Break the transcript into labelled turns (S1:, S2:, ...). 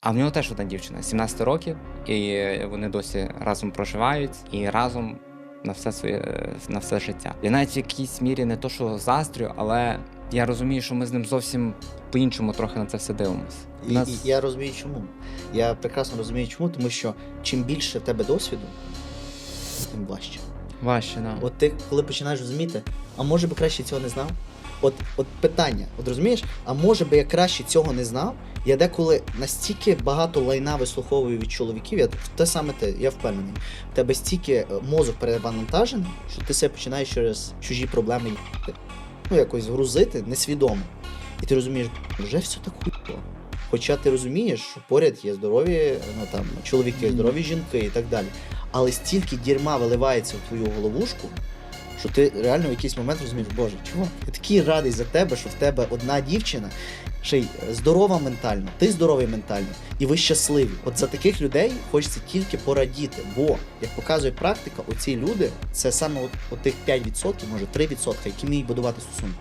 S1: А в нього теж одна дівчина, 17 років, і вони досі разом проживають і разом на все своє на все життя. Я навіть в якійсь мірі не то, що заздрю, але я розумію, що ми з ним зовсім по-іншому трохи на це все дивимося.
S2: І, і я розумію, чому. Я прекрасно розумію, чому, тому що чим більше в тебе досвіду, тим важче.
S1: важче, да.
S2: От ти, коли починаєш розуміти, а може би краще цього не знав? От, от питання, от розумієш, а може би я краще цього не знав? Я деколи настільки багато лайна вислуховую від чоловіків, я те саме те, я впевнений. В тебе стільки е, мозок перевантажений, що ти себе починаєш через чужі проблеми. Ну, якось грузити несвідомо. І ти розумієш, вже все так хуйово. Хоча ти розумієш, що поряд є здорові, ну там чоловіки, здорові жінки і так далі. Але стільки дірма виливається в твою головушку, що ти реально в якийсь момент розумієш, боже, чувак, я такий радий за тебе, що в тебе одна дівчина, ще й здорова ментально, ти здоровий ментально, і ви щасливі. От за таких людей хочеться тільки порадіти. Бо, як показує практика, оці люди це саме от, от тих 5%, може 3%, які вміють будувати стосунки.